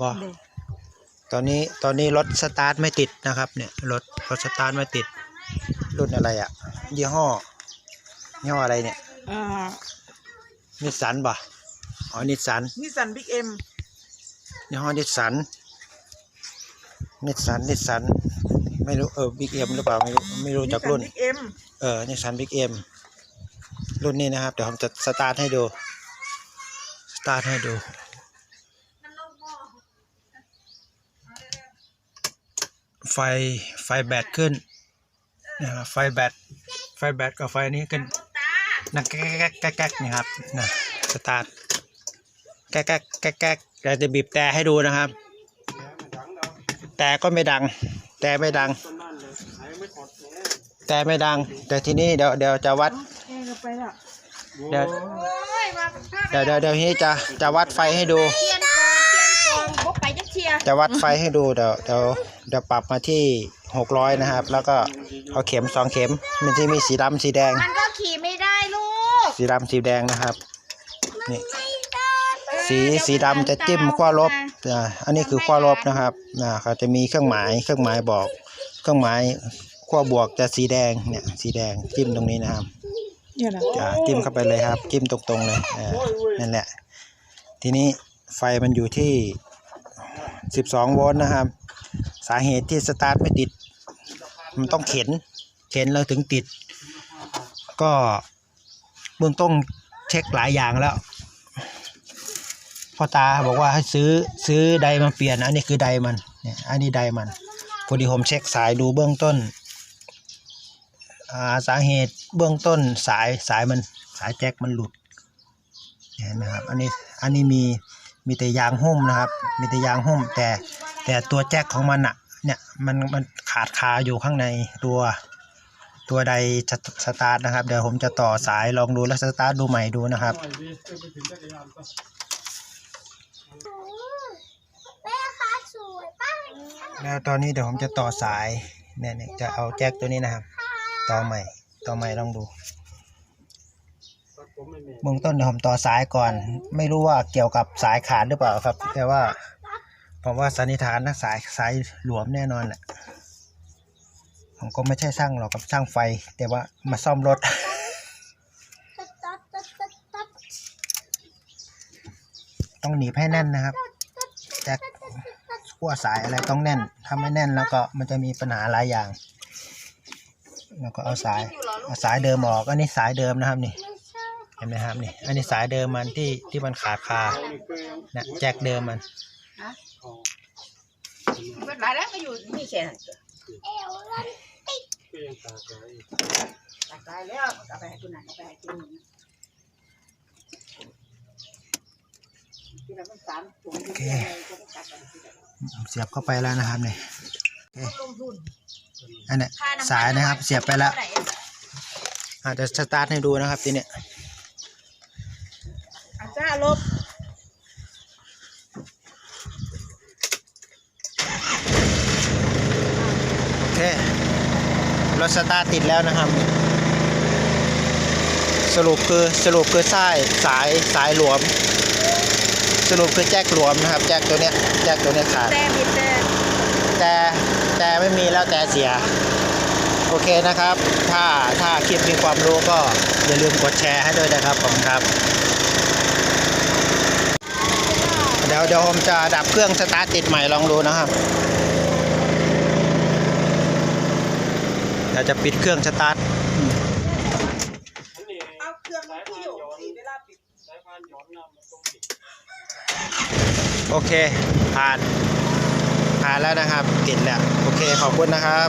บอตอนนี้ตอนนี้รถสตาร์ทไม่ติดนะครับ เนี่ยรถรถสตาร์ทไม่ติด รุ่นอะไรอะยี่ห้อยี่ห้ออะไรเนี่ยอ่านิสสันป่ะอ๋อนิสสันนิสสันบิ๊กเอ็มยี่ห้อนิสสันนิสสันนิสสันไม่รู้เออบิ๊กเอ็มหรือเปล่าไม่รู้ไม่รู้จักรุ่น บิ๊กเอ็มเออนิสสันบิ๊กเอ็มรุ่นนี้นะครับ เดี๋ยวผมจะสตาร์ทให้ดู สตาร์ทให้ดู ไฟไฟแบตขึ้นนะครับไฟแบตไฟแบตกับไฟนี้ขึ้นนั่นแก๊กแก๊กแก๊กแก๊กนี่ครับนะสตาร์ทแก๊กแก๊กแก๊กแก๊กเดี๋ยวจะบีบแต่ให้ดูนะครับ แต่ก็ไม่ดัง แต่ไม่ดัง แต่ไม่ดัง แต่ทีนี้เดี๋ยวเดี๋ยวจะวัดแค่ก็ไปละเดี๋ยวเดี๋ยวเดี๋ยวเดี๋ยวนี้จะจะวัดไฟให้ดูเทียนกองเทียนกองบกไปจักเทียจะวัดไฟให้ดูเดี๋ยวเดี๋ยว เดี๋ยวปรับมาที่หกร้อยนะครับ แล้วก็เอาเข็มสองเข็ม มันจะมีสีดำสีแดง มันก็ขี่ไม่ได้ลูกสีดำสีแดงนะครับ นี่ สีสีดำจะจิ้มขั้วลบอ่าอันนี้คือขั้วลบนะครับอ่าเขาจะมีเครื่องหมายเครื่องหมายบอก เครื่องหมายขั้วบวกจะสีแดงเนี่ยสีแดงจิ้มตรงนี้นะครับ เนี่ยนะจะจิ้มเข้าไปเลยครับ จิ้มตรงๆเลยเออนั่นแหละ ทีนี้ไฟมันอยู่ที่ 12 โวลต์นะครับ สาเหตุที่สตาร์ทไม่ติด มันต้องเข็น เข็นแล้วถึงติด ก็เบื้องต้นเช็คหลายอย่างแล้วพ่อตาบอกว่าให้ซื้อซื้อไดมาเปลี่ยน อันนี้คือไดมันเนี่ยอันนี้ไดมันพอดีผมเช็คสายดูเบื้องต้นอ่าสาเหตุเบื้องต้นสายสายมันสายแจ็คมันหลุดเห็นไหมครับอันนี้อันนี้มีมีแต่ยางหุ้มนะครับ มีแต่ยางหุ้มแต่ แต่ตัวแจ็คของมันอะเนี่ยมันมันขาดคาอยู่ข้างในตัวตัวใดสตสตาร์ทนะครับ เดี๋ยวผมจะต่อสายลองดูแล้วสตาร์ทดูใหม่ดูนะครับแล้วตอนนี้เดี๋ยวผมจะต่อสายเนี่ยเนี่ยจะเอาแจ็คตัวนี้นะครับ ต่อใหม่ต่อใหม่ลองดูเบื้องต้นเดี๋ยวผมต่อสายก่อน ไม่รู้ว่าเกี่ยวกับสายขาดหรือเปล่าครับ แต่ว่า ผมว่าสันนิษฐานนะสายสายหลวมแน่นอนแหละผมก็ไม่ใช่ช่างหรอกกับช่างไฟ แต่ว่ามาซ่อมรถต้องหนีบให้แน่นนะครับแจ็คขั้วสายอะไรต้องแน่นถ้าไม่แน่นแล้วก็มันจะมีปัญหาหลายอย่าง แล้วก็เอาสายเอาสายเดิมออกอันนี้สายเดิมนะครับนี่เห็นไหมครับนี่อันนี้สายเดิมมันที่ที่มันขาดคานะแจ็คเดิมมัน เป็นไรแล้วมาอยู่นี่แค่นั้นเอวลันตัดตายแล้วกลับไปให้คุณนั่นไปให้คุณนี่ที่เราต้องสามถุงโอเคเสียบเข้าไปแล้วนะครับนี่โอเคอันนี้สายนะครับเสียบไปแล้วอาจจะสตาร์ทให้ดูนะครับทีเนี้ยอาจ้าลบ โอเค รถสตาร์ทติดแล้วนะครับ สรุปคือสรุปคือสายสายสายหลวม สรุปคือแจ็คหลวมนะครับ แจ็คตัวเนี้ยแจ็คตัวเนี้ยขาดแต่บิดแต่แต่แต่ไม่มีแล้วแต่เสีย โอเคนะครับ ถ้าถ้าคลิปมีความรู้ก็อย่าลืมกดแชร์ให้ด้วยนะครับผมครับ เดี๋ยวเดี๋ยวผมจะดับเครื่องสตาร์ทติดใหม่ลองดูนะครับ เดี๋ยวจะปิดเครื่องสตาร์ทเอาเครื่องที่อยู่ที่เวลาปิดโอเค ผ่าน ผ่านแล้วนะครับติดแล้ว โอเค ขอบคุณนะครับ